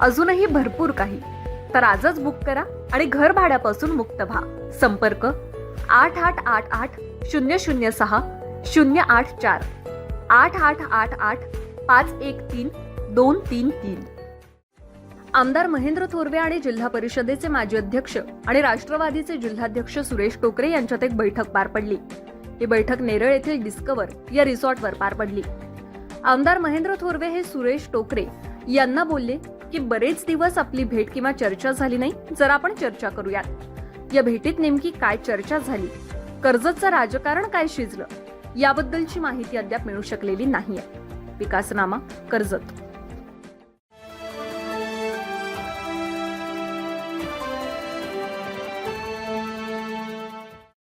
अजूनही भरपूर काही. तर आजच बुक करा आणि घर भाड्यापासून मुक्त व्हा. संपर्क आठ आठ आठ आठ शून्य शून्य सहा शून्य आठ चार. आठ आठ आठ आठ पाच एक तीन दोन तीन तीन. आमदार महेंद्र थोरवे आणि जिल्हा परिषदेचे माजी अध्यक्ष आणि राष्ट्रवादीचे जिल्हाध्यक्ष सुरेश टोकरे यांच्यात एक बैठक पार पडली. ही बैठक नेरळ येथील डिस्कवर या रिसॉर्टवर पार पडली. आमदार महेंद्र थोरवे हे सुरेश टोकरे यांना बोलले की बरेच दिवस आपली भेट किंवा चर्चा झाली नाही जर आपण चर्चा करूयात. या भेटीत नेमकी काय चर्चा झाली? कर्जतचं राजकारण काय शिजलं? याबद्दलची माहिती अद्याप मिळू शकलेली नाहीये. विकासनामा कर्जत.